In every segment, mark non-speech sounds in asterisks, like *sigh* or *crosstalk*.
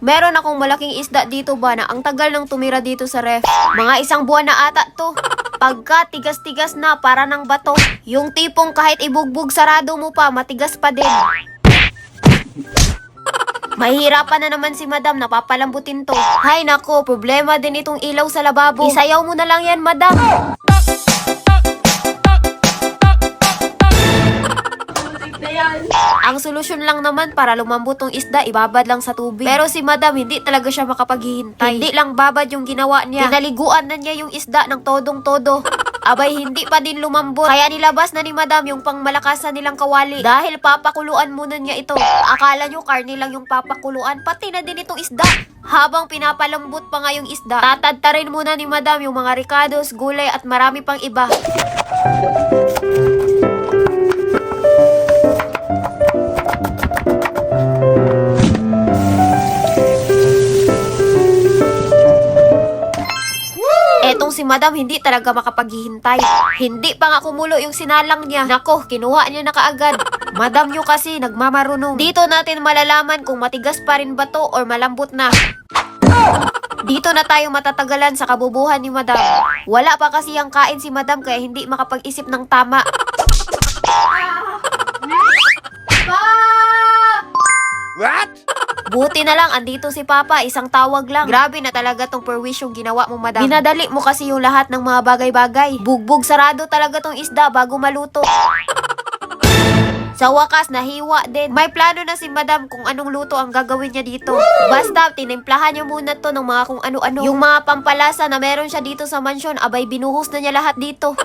Meron akong malaking isda dito ba na ang tagal nang tumira dito sa ref. Mga isang buwan na ata to. Pagka tigas-tigas na para ng bato. Yung tipong kahit ibugbog sarado mo pa, matigas pa din. Mahihirapan na naman si madam, napapalambutin to. Hay nako, problema din itong ilaw sa lababo. Isayaw mo na lang yan, madam. Ang solusyon lang naman para lumambot tong isda, ibabad lang sa tubig. Pero si madam, hindi talaga siya makapaghihintay. Hindi lang babad yung ginawa niya. Pinaliguan na niya yung isda ng todong-todo. *laughs* Abay, hindi pa din lumambot. Kaya nilabas na ni madam yung pangmalakasan nilang kawali. Dahil papakuluan muna niya ito. Akala nyo karne lang yung papakuluan, pati na din itong isda. Habang pinapalambot pa nga yung isda, tatadtarin muna ni madam yung mga ricados, gulay at marami pang iba. Madam hindi talaga makapaghihintay. Hindi pa nga kumulo yung sinalang niya. Nako, kinuha niya na kaagad. *laughs* Madam nyo kasi nagmamarunong. Dito natin malalaman kung matigas pa rin ba to or malambot na. Dito na tayo matatagalan sa kabubuhan ni madam. Wala pa kasi ang kain si madam kaya hindi makapag-isip ng tama. Buti na lang, andito si Papa, isang tawag lang. Grabe na talaga tong perwish yung ginawa mo, madam. Binadali mo kasi yung lahat ng mga bagay-bagay. Bugbog sarado talaga tong isda bago maluto. Sa wakas, nahiwa din. May plano na si madam kung anong luto ang gagawin niya dito. Basta, tinimplahan niya muna to ng mga kung ano-ano. Yung mga pampalasa na meron siya dito sa mansyon, abay binuhos na niya lahat dito.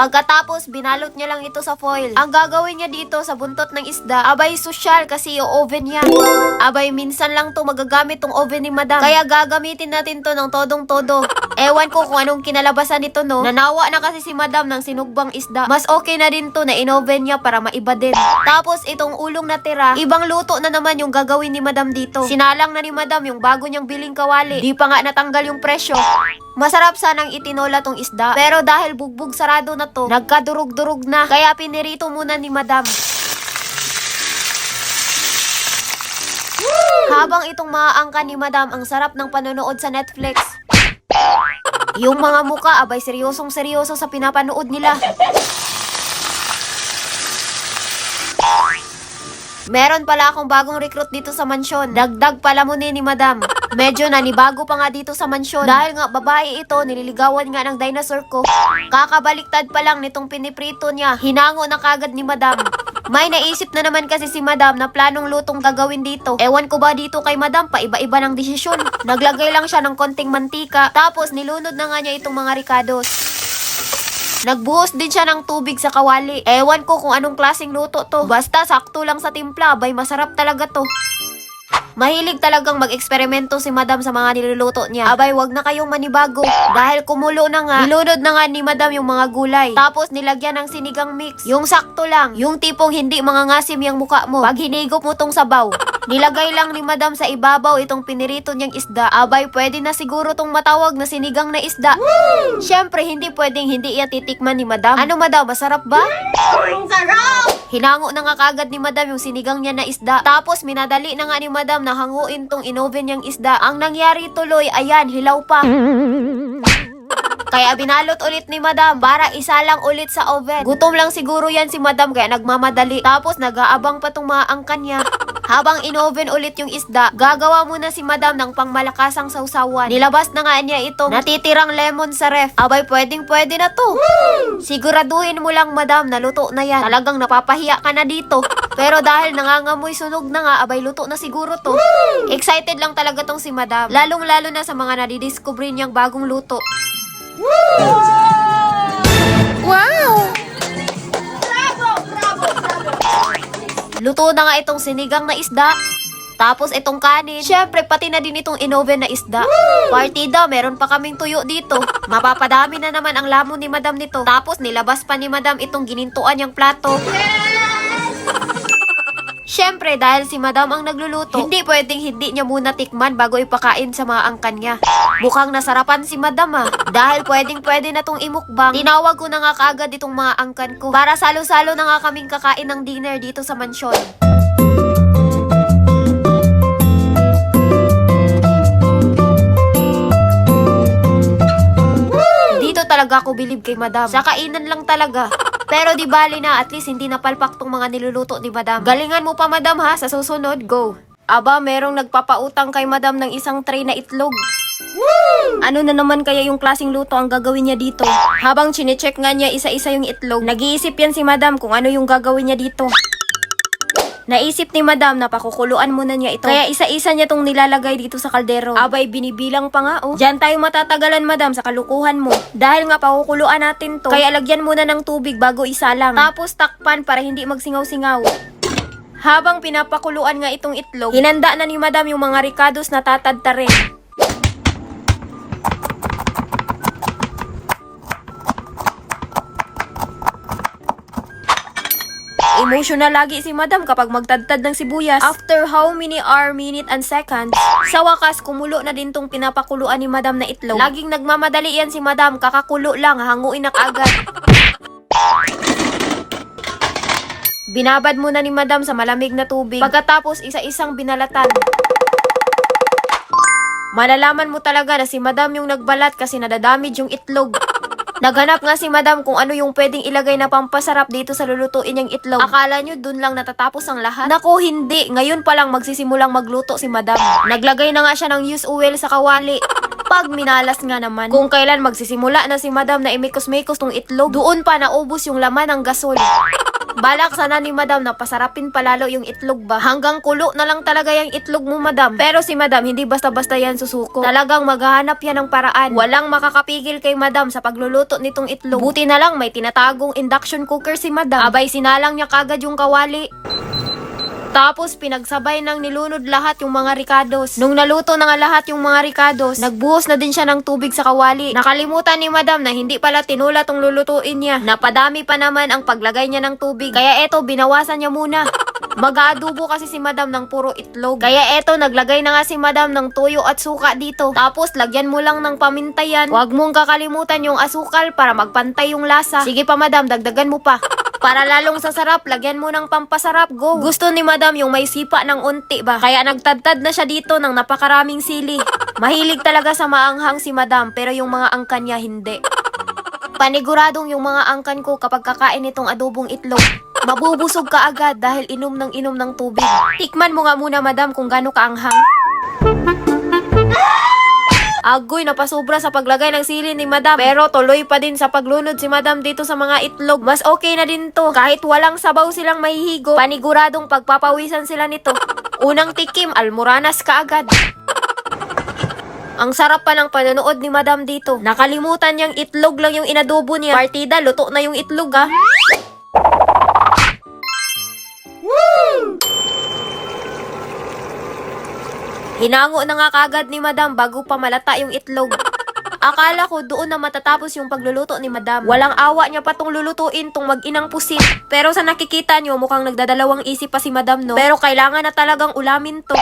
Pagkatapos, binalot niya lang ito sa foil. Ang gagawin niya dito sa buntot ng isda, abay sosyal kasi yung oven niya. Abay, minsan lang to magagamit tong oven ni madam. Kaya gagamitin natin to ng todong-todo. *laughs* Ewan ko kung anong kinalabasan nito, no? Nanawa na kasi si madam ng sinugbang isda. Mas okay na din to na in-oven niya para maiba din. Tapos, itong ulong natira, ibang luto na naman yung gagawin ni madam dito. Sinalang na ni madam yung bago niyang biling kawali. Di pa nga natanggal yung presyo. Masarap sanang itinola tong isda, pero dahil bugbog sarado na to, nagkadurog-durog na. Kaya pinirito muna ni madam. Habang itong maaangka ni madam, ang sarap ng panonood sa Netflix. Yung mga muka, abay seryosong seryoso sa pinapanood nila. Meron pala akong bagong recruit dito sa mansyon. Dagdag pala mo ni madam. Medyo nanibago pa nga dito sa mansyon. Dahil nga babae ito, nililigawan nga ng dinosaur ko. Kakabaliktad pa lang nitong piniprito niya. Hinango na kagad ni madam. May naisip na naman kasi si madam na planong lutong gagawin dito. Ewan ko ba dito kay madam, pa iba-iba ng desisyon. Naglagay lang siya ng konting mantika, tapos nilunod na nga niya itong mga ricados. Nagbuhos din siya ng tubig sa kawali. Ewan ko kung anong klaseng luto to. Basta sakto lang sa timpla, bay masarap talaga to. Mahilig talagang mag-eksperimento si madam sa mga niluluto niya. Abay, wag na kayong manibago. Dahil kumulo na nga, nilunod na nga ni madam yung mga gulay. Tapos nilagyan ng sinigang mix. Yung sakto lang. Yung tipong hindi mga ngasim yung muka mo. Pag hinigop mo tong sabaw. *laughs* Nilagay lang ni madam sa ibabaw itong pinirito niyang isda. Abay, pwede na siguro tong matawag na sinigang na isda. Siyempre, hindi pwedeng hindi iya titikman ni madam. Ano madam, masarap ba? Hinango na nga kagad ni madam yung sinigang niya na isda. Tapos minadali na nga ni madam na hanguin tong inoven niyang isda. Ang nangyari tuloy, ayan, hilaw pa. Kaya binalot ulit ni madam para isa lang ulit sa oven. Gutom lang siguro yan si madam kaya nagmamadali. Tapos nag-aabang pa tong mga angkan niya. Habang inoven ulit yung isda, gagawa muna si madam ng pangmalakasang sausawan. Nilabas na nga niya ito. Natitirang lemon sa ref. Abay, pwedeng pwede na to. Siguraduhin mo lang madam, naluto na yan. Talagang napapahiya ka na dito. Pero dahil nangangamoy sunog na nga, abay luto na siguro to. Excited lang talaga tong si madam. Lalong lalo na sa mga nadidiscover niyang bagong luto. Wow! Luto na nga itong sinigang na isda. Tapos itong kanin. Syempre, pati na din itong inoven na isda. Partida, meron pa kaming tuyo dito. Mapapadami na naman ang lamon ni madam nito. Tapos nilabas pa ni madam itong ginintuan niyang plato syempre, dahil si madam ang nagluluto, hindi pwedeng hindi niya muna tikman bago ipakain sa mga angkan niya. Bukang nasarapan si madam ah. Dahil pwedeng pwede na tong imukbang, tinawag ko na nga kaagad itong mga angkan ko para salo-salo na nga kaming kakain ng dinner dito sa mansyon. Dito talaga ako bilib kay madam. Sa kainan lang talaga. Pero di bali na, at least hindi napalpak tong mga niluluto ni madam. Galingan mo pa madam ha, sa susunod, go. Aba, merong nagpapautang kay madam ng isang tray na itlog. Ano na naman kaya yung klasing luto ang gagawin niya dito? Habang chinecheck nga niya isa-isa yung itlog, nag-iisip yan si madam kung ano yung gagawin niya dito. Naisip ni madam na pakukuluan muna niya ito. Kaya isa-isa niya tong nilalagay dito sa kaldero. Abay, binibilang pa nga oh. Diyan tayo matatagalan madam sa kalukuhan mo. Dahil nga pakukuluan natin to. Kaya lagyan muna ng tubig bago isalang. Tapos takpan para hindi magsingaw-singaw. Habang pinapakuluan nga itong itlog, hinanda na ni madam yung mga ricados na tatadta rin. Emotional lagi si madam kapag magtadtad ng sibuyas. After how many hour, minute, and seconds, sa wakas, kumulo na din tong pinapakuluan ni madam na itlog. Laging nagmamadali yan si madam, kakakulo lang, hanguin na kaagad. Binabad muna ni madam sa malamig na tubig. Pagkatapos, isa-isang binalatan. Malalaman mo talaga na si madam yung nagbalat kasi nadadamage yung itlog. Naghanap nga si madam kung ano yung pwedeng ilagay na pampasarap dito sa lulutuin niyang itlog. Akala nyo dun lang natatapos ang lahat? Nako, hindi. Ngayon pa lang magsisimulang magluto si madam. Naglagay na nga siya ng use oil sa kawali. Pag minalas nga naman, kung kailan magsisimula na si madam na imikos-mikos tong itlog, doon pa naubos yung laman ng gasol. Balak sana ni madam na pasarapin palalo yung itlog ba? Hanggang kulo na lang talaga yung itlog mo madam. Pero si madam hindi basta-basta yan susuko. Talagang maghahanap yan ng paraan. Walang makakapigil kay madam sa pagluluto nitong itlog. Buti na lang may tinatagong induction cooker si madam. Abay sinalang niya kagad yung kawali. Tapos pinagsabay ng nilunod lahat yung mga ricados. Nung naluto na nga lahat yung mga ricados, nagbuhos na din siya ng tubig sa kawali. Nakalimutan ni madam na hindi pala tinula tong lulutuin niya. Napadami pa naman ang paglagay niya ng tubig. Kaya eto, binawasan niya muna. Mag-aadubo kasi si madam ng puro itlog. Kaya eto, naglagay na nga si madam ng tuyo at suka dito. Tapos, lagyan mo lang ng paminta yan. Huwag mong kakalimutan yung asukal para magpantay yung lasa. Sige pa madam, dagdagan mo pa. Para lalong sasarap, lagyan mo ng pampasarap, go. Gusto ni madam yung may sipa ng unti ba? Kaya nagtadtad na siya dito ng napakaraming sili. Mahilig talaga sa maanghang si madam, pero yung mga angkan niya hindi. Paniguradong yung mga angkan ko kapag kakain itong adobong itlog. Mabubusog ka agad dahil inom ng inom ng tubig. Tikman mo nga muna madam kung gaano kaanghang. Agoy, napasobra sa paglagay ng sili ni madam. Pero tuloy pa din sa paglunod si madam dito sa mga itlog. Mas okay na din to. Kahit walang sabaw silang mahihigo, paniguradong pagpapawisan sila nito. *laughs* Unang tikim, almoranas ka agad. Ang sarap pa ng panonood ni madam dito. Nakalimutan niyang itlog lang yung inadobo niya. Partida, luto na yung itlog ah. Hinango na nga kagad ni madam bago pa malata yung itlog. Akala ko doon na matatapos yung pagluluto ni madam. Walang awa niya pa tong lulutuin tong mag-inang pusit. Pero sa nakikita niyo mukhang nagdadalawang isip pa si madam no. Pero kailangan na talagang ulamin to.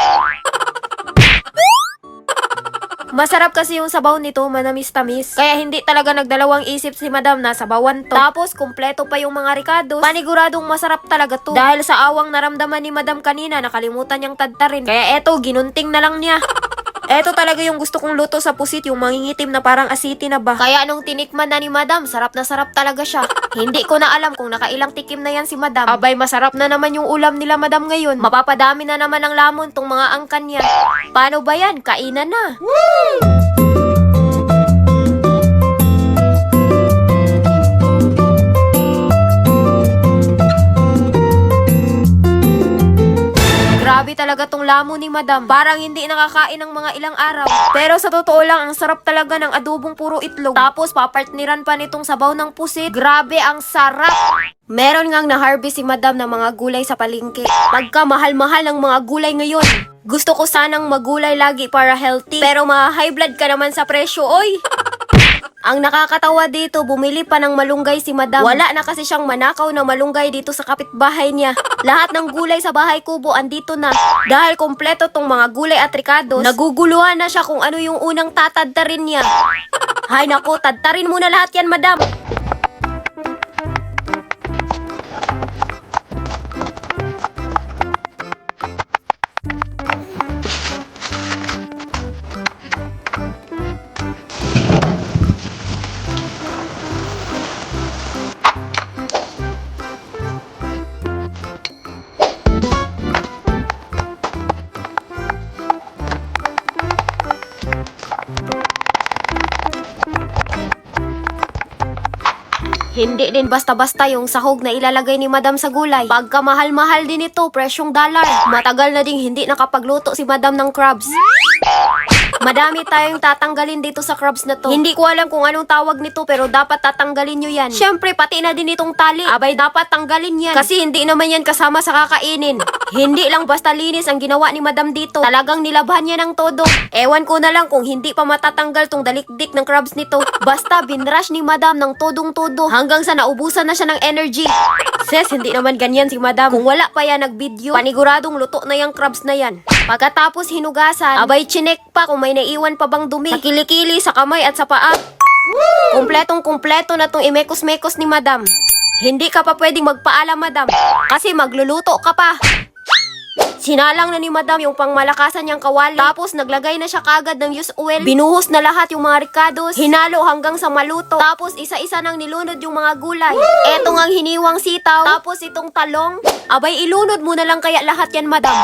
Masarap kasi yung sabaw nito, manamis-tamis. Kaya hindi talaga nagdalawang isip si madam na sabawan to. Tapos, kumpleto pa yung mga ricados. Paniguradong masarap talaga to. Dahil sa awang naramdaman ni madam kanina, nakalimutan niyang tadtarin. Kaya eto, ginunting na lang niya. *laughs* Eto talaga yung gusto kong luto sa pusit, yung mangingitim na parang asiti na ba. Kaya nung tinikman na ni madam, sarap na sarap talaga siya. *laughs* Hindi ko na alam kung nakailang tikim na yan si madam. Abay, masarap na naman yung ulam nila madam ngayon. Mapapadami na naman ang lamon tong mga angkan niya. Paano ba yan? Kainan na. Grabe talaga tong lamo ni madam. Parang hindi nakakain ng mga ilang araw. Pero sa totoo lang, ang sarap talaga ng adobong puro itlog. Tapos papartniran pa nitong sabaw ng pusit. Grabe ang sarap! Meron ngang na-harvest si madam ng mga gulay sa palengke. Pagka mahal-mahal ng mga gulay ngayon. Gusto ko sanang magulay lagi para healthy. Pero ma-high blood ka naman sa presyo, oy! *laughs* Ang nakakatawa dito, bumili pa ng malunggay si madam. Wala na kasi siyang manakaw na malunggay dito sa kapitbahay niya. Lahat ng gulay sa bahay kubo andito na. Dahil kompleto tong mga gulay at ricados, naguguluhan na siya kung ano yung unang tatadtarin niya. Hay nako, tadtarin mo na lahat yan, madam. Hindi din basta-basta yung sahog na ilalagay ni Madam sa gulay. Pagka mahal-mahal din ito, presyong dollar. Matagal na ding hindi nakapagluto si Madam ng crabs. Madami tayong tatanggalin dito sa crabs na to. Hindi ko alam kung anong tawag nito pero dapat tatanggalin nyo yan. Siyempre, pati na din itong tali. Abay, dapat tanggalin yan. Kasi hindi naman yan kasama sa kakainin. Hindi lang basta linis ang ginawa ni Madam dito. Talagang nilabhan niya ng todo. Ewan ko na lang kung hindi pa matatanggal tong dalikdik ng crabs nito. Basta binrush ni Madam ng todong-todo hanggang sa naubusan na siya ng energy. Ses, hindi naman ganyan si Madam. Kung wala pa yan nag-video, paniguradong luto na yung crabs na yan. Pagkatapos hinugasan, abay chinek pa kung may naiwan pa bang dumi. Sa kilikili, sa kamay at sa paa. Kumpletong kumpleto na tong imekos-mekos ni Madam. Hindi ka pa pwedeng magpaalam, Madam. Kasi magluluto ka pa. Sinalang na ni Madam yung pangmalakasan niyang kawali. Tapos naglagay na siya kagad ng used oil. Binuhos na lahat yung mga ricados. Hinalo hanggang sa maluto. Tapos isa-isa nang nilunod yung mga gulay. Eto ngang hiniwang sitaw. Tapos itong talong. Abay, ilunod mo na lang kaya lahat yan, Madam.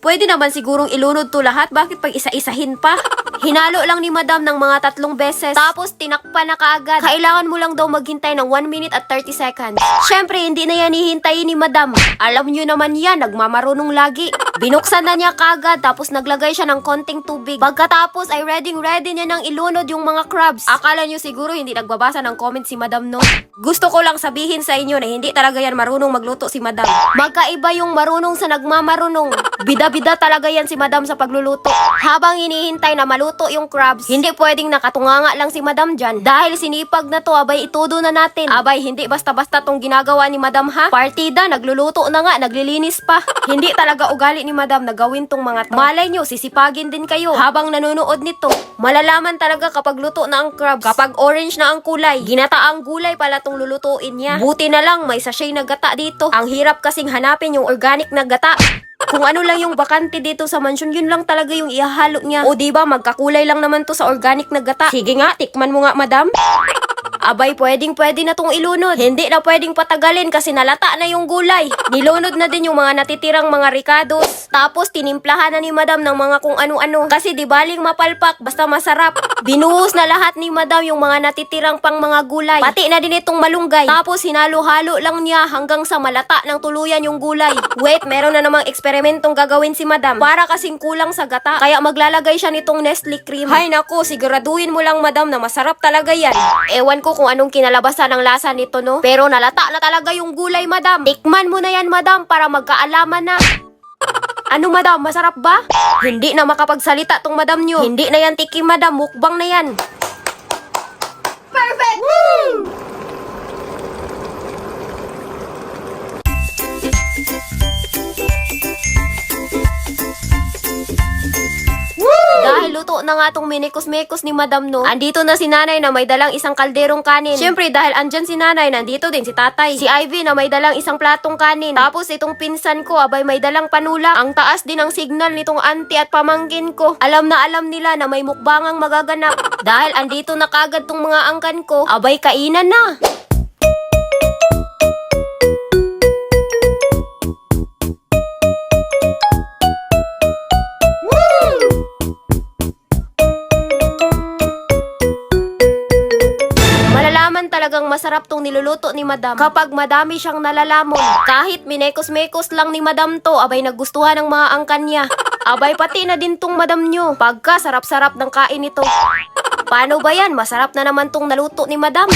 Pwede naman sigurong ilunod to lahat. Bakit pag isa-isahin pa? Hinalo lang ni Madam ng mga tatlong beses. Tapos tinakpan na kaagad. Kailangan mo lang daw maghintay ng 1 minute at 30 seconds. Syempre, hindi na yan hihintayin ni Madam. Alam nyo naman yan, nagmamarunong lagi. Binuksan na niya kaagad tapos naglagay siya ng konting tubig. Pagkatapos ay ready ready niya nang ilunod yung mga crabs. Akala nyo siguro hindi nagbabasa ng comment si Madam no? Gusto ko lang sabihin sa inyo na hindi talaga yan marunong magluto si Madam. Magkaiba yung marunong sa nagmamarunong. Bida-bida talaga yan si Madam sa pagluluto. Habang hinihintay na maluto yung crabs, hindi pwedeng nakatunganga lang si Madam dyan. Dahil sinipag na to, abay itudo na natin. Abay, hindi basta-basta tong ginagawa ni Madam ha. Partida, nagluluto na nga, naglilinis pa. *laughs* hindi talaga ugali ni Madam na gawin tong mga to. Malay nyo, sisipagin din kayo habang nanonood nito. Malalaman talaga kapag luto na ang crabs. Kapag orange na ang kulay, ginataang gulay pala tong lulutuin niya. Buti na lang may sachet na gata dito. Ang hirap kasing hanapin yung organic na gata. Kung ano lang yung bakante dito sa mansion, yun lang talaga yung ihahalo niya. O di ba magkakulay lang naman to sa organic na gata. Sige nga, tikman mo nga, madam. Abay, pwedeng pwede na tong ilunod. Hindi na pwedeng patagalin kasi nalata na yung gulay. Nilunod na din yung mga natitirang mga ricados. Tapos tinimplahan na ni madam ng mga kung ano-ano. Kasi di baling mapalpak, basta masarap. Binuhos na lahat ni madam yung mga natitirang pang mga gulay. Pati na din itong malunggay. Tapos hinalo-halo lang niya hanggang sa malata ng tuluyan yung gulay. Wait, meron na namang eksperimentong gagawin si madam. Para kasing kulang sa gata. Kaya maglalagay siya nitong Nestle cream. Hay nako, siguraduhin mo lang madam na masarap talaga yan. Ewan ko kung anong kinalabasan ng lasa nito no. Pero nalata na talaga yung gulay madam. Tikman mo na yan madam para magkaalaman na. Ano madam, masarap ba? Hindi na makapagsalita tong madam nyo. Hindi na yan tiki madam, mukbang na yan. Perfect! Dahil luto na nga tong minikos-mekos ni Madam No, andito na si nanay na may dalang isang kalderong kanin. Siyempre, dahil andyan si nanay, nandito din si tatay. Si Ivy na may dalang isang platong kanin. Tapos itong pinsan ko, abay may dalang panula. Ang taas din ang signal nitong auntie at pamangkin ko. Alam na alam nila na may mukbangang magaganap. *laughs* dahil andito na kagad tong mga angkan ko, abay kainan na. Masarap tong niluluto ni Madam kapag madami siyang nalalamon. Kahit minekos-mekos lang ni Madam to, abay nagustuhan ng mga angkan niya. Abay pati na din tong Madam nyo. Pagka sarap-sarap ng kain nito. Paano ba yan? Masarap na naman tong naluto ni Madam.